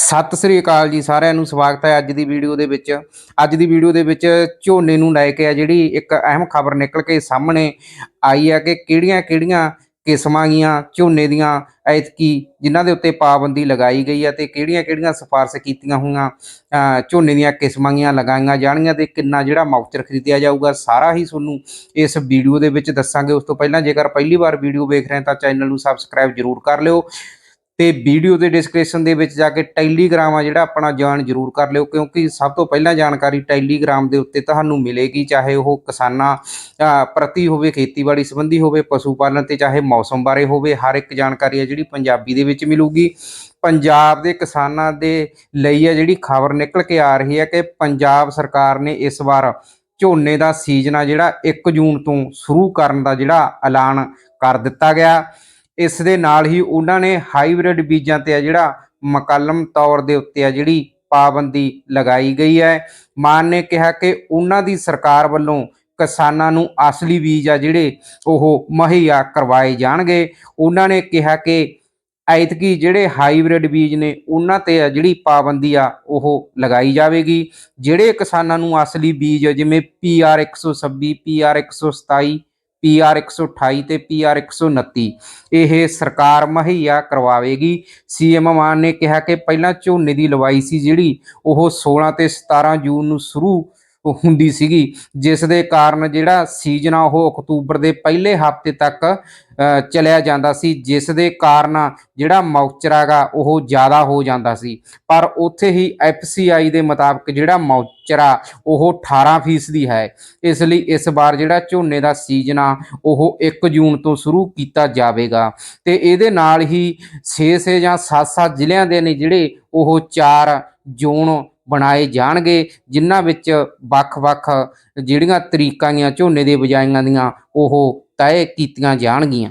ਸਤਿ ਸ੍ਰੀ ਅਕਾਲ ਜੀ ਸਾਰਿਆਂ ਨੂੰ, ਸਵਾਗਤ ਹੈ ਅੱਜ ਦੀ ਵੀਡੀਓ ਦੇ ਵਿੱਚ। ਅੱਜ ਦੀ ਵੀਡੀਓ ਦੇ ਵਿੱਚ ਝੋਨੇ ਨੂੰ ਲੈ ਕੇ ਆ ਜਿਹੜੀ ਇੱਕ ਅਹਿਮ ਖਬਰ ਨਿਕਲ ਕੇ ਸਾਹਮਣੇ ਆਈ ਹੈ ਕਿ ਕਿਹੜੀਆਂ-ਕਿਹੜੀਆਂ ਕਿਸਮਾਂ ਗੀਆਂ ਝੋਨੇ ਦੀਆਂ ਐਤਕੀ ਜਿਨ੍ਹਾਂ ਦੇ ਉੱਤੇ ਪਾਬੰਦੀ ਲਗਾਈ ਗਈ ਹੈ ਤੇ ਕਿਹੜੀਆਂ-ਕਿਹੜੀਆਂ ਸਿਫਾਰਸ਼ ਕੀਤੀਆਂ ਹੋਈਆਂ ਝੋਨੇ ਦੀਆਂ ਕਿਸਮਾਂ ਗੀਆਂ ਲਗਾਈਆਂ ਜਾਣਗੀਆਂ ਤੇ ਕਿੰਨਾ ਜਿਹੜਾ ਮਾਊਚਰ ਖਰੀਦਿਆ ਜਾਊਗਾ ਸਾਰਾ ਹੀ ਤੁਹਾਨੂੰ ਇਸ ਵੀਡੀਓ ਦੇ ਵਿੱਚ ਦੱਸਾਂਗੇ। ਉਸ ਤੋਂ ਪਹਿਲਾਂ ਜੇਕਰ ਪਹਿਲੀ ਵਾਰ ਵੀਡੀਓ ਵੇਖ ਰਹੇ ਤਾਂ ਚੈਨਲ ਨੂੰ ਸਬਸਕ੍ਰਾਈਬ ਜਰੂਰ ਕਰ ਲਿਓ। ਤੇ ਵੀਡੀਓ ਦੇ ਡਿਸਕ੍ਰਿਪਸ਼ਨ ਦੇ ਵਿੱਚ ਜਾ ਕੇ ਟੈਲੀਗ੍ਰਾਮ ਆ ਜਿਹੜਾ ਆਪਣਾ ਜੁਆਇਨ ਜਰੂਰ ਕਰ ਲਿਓ, ਕਿਉਂਕਿ ਸਭ ਤੋਂ ਪਹਿਲਾਂ ਜਾਣਕਾਰੀ ਟੈਲੀਗ੍ਰਾਮ ਦੇ ਉੱਤੇ ਤੁਹਾਨੂੰ ਮਿਲੇਗੀ, ਚਾਹੇ ਉਹ ਕਿਸਾਨਾਂ ਪ੍ਰਤੀ ਹੋਵੇ, ਖੇਤੀਬਾੜੀ ਸੰਬੰਧੀ ਹੋਵੇ, ਪਸ਼ੂ ਪਾਲਣ ਤੇ ਚਾਹੇ ਮੌਸਮ ਬਾਰੇ ਹੋਵੇ, ਹਰ ਇੱਕ ਜਾਣਕਾਰੀ ਆ ਜਿਹੜੀ ਪੰਜਾਬੀ ਦੇ ਵਿੱਚ ਮਿਲੂਗੀ। ਪੰਜਾਬ ਦੇ ਕਿਸਾਨਾਂ ਦੇ ਲਈ ਆ ਜਿਹੜੀ ਖਬਰ ਨਿਕਲ ਕੇ ਆ ਰਹੀ ਹੈ ਕਿ ਪੰਜਾਬ ਸਰਕਾਰ ਨੇ ਇਸ ਵਾਰ ਝੋਨੇ ਦਾ ਸੀਜ਼ਨ ਆ ਜਿਹੜਾ 1 ਜੂਨ ਤੋਂ ਸ਼ੁਰੂ ਕਰਨ ਦਾ ਜਿਹੜਾ ਐਲਾਨ ਕਰ ਦਿੱਤਾ ਗਿਆ। ਇਸ ਦੇ ਨਾਲ ਹੀ ਉਹਨਾਂ ਨੇ ਹਾਈਬ੍ਰਿਡ ਬੀਜਾਂ ਤੇ ਆ ਜਿਹੜਾ ਮਕਲਮ ਤੌਰ ਦੇ ਉੱਤੇ ਆ ਜਿਹੜੀ ਪਾਬੰਦੀ ਲਗਾਈ ਗਈ ਹੈ। ਮਾਨ ਨੇ ਕਿਹਾ ਕਿ ਉਹਨਾਂ ਦੀ ਸਰਕਾਰ ਵੱਲੋਂ ਕਿਸਾਨਾਂ ਨੂੰ ਅਸਲੀ ਬੀਜ ਆ ਜਿਹੜੇ ਉਹ ਮੁਹੱਈਆ ਕਰਵਾਏ ਜਾਣਗੇ। ਉਹਨਾਂ ਨੇ ਕਿਹਾ ਕਿ ਐਤਕੀ ਜਿਹੜੇ ਹਾਈਬ੍ਰਿਡ ਬੀਜ ਨੇ ਉਹਨਾਂ ਤੇ ਆ ਜਿਹੜੀ ਪਾਬੰਦੀ ਆ ਉਹ ਲਗਾਈ ਜਾਵੇਗੀ। ਜਿਹੜੇ ਕਿਸਾਨਾਂ ਨੂੰ ਅਸਲੀ ਬੀਜ ਜਿਵੇਂ PR 126 PR 127 PR 128 ਤੇ PR 129 ਇਹ ਸਰਕਾਰ ਮੁਹੱਈਆ ਕਰਵਾਵੇਗੀ। ਸੀਐਮ ਮਾਨ ਨੇ ਕਿਹਾ ਕਿ ਪਹਿਲਾਂ ਝੋਨੇ ਦੀ ਲਵਾਈ ਸੀ ਜਿਹੜੀ ਉਹ 16 ਤੇ 17 ਜੂਨ ਨੂੰ ਸ਼ੁਰੂ ਹੁੰਦੀ ਸੀਗੀ, ਜਿਸ ਦੇ ਕਾਰਨ ਜਿਹੜਾ ਸੀਜ਼ਨ ਆ, ਉਹ ਅਕਤੂਬਰ ਦੇ ਪਹਿਲੇ ਹਫ਼ਤੇ ਤੱਕ ਚਲਿਆ ਜਾਂਦਾ ਸੀ, ਜਿਸ ਦੇ ਕਾਰਨ ਜਿਹੜਾ ਮੌਚਰਾ ਗਾ ਉਹ ਜ਼ਿਆਦਾ ਹੋ ਜਾਂਦਾ ਸੀ। ਪਰ ਉੱਥੇ ਹੀ ਐਫਸੀਆਈ ਦੇ ਮੁਤਾਬਕ ਜਿਹੜਾ ਮੌਚਰਾ ਉਹ 18% ਦੀ ਹੈ। ਇਸ ਲਈ ਇਸ ਵਾਰ ਜਿਹੜਾ ਝੋਨੇ ਦਾ ਸੀਜ਼ਨ ਆ, ਉਹ 1 ਜੂਨ ਤੋਂ ਸ਼ੁਰੂ ਕੀਤਾ ਜਾਵੇਗਾ। ਤੇ ਇਹਦੇ ਨਾਲ ਹੀ 6-6 ਜਾਂ 7-7 ਜ਼ਿਲ੍ਹਿਆਂ ਦੇ ਨੇ ਜਿਹੜੇ ਉਹ 4 ਜੂਨ ਬਣਾਏ ਜਾਣਗੇ, ਜਿਨ੍ਹਾਂ ਵਿੱਚ ਵੱਖ-ਵੱਖ ਜਿਹੜੀਆਂ ਤਰੀਕਾਂ ਦੀਆਂ ਝੋਨੇ ਦੇ ਬਜਾਈਆਂ ਦੀਆਂ ਉਹ ਤੈਅ ਕੀਤੀਆਂ ਜਾਣਗੀਆਂ।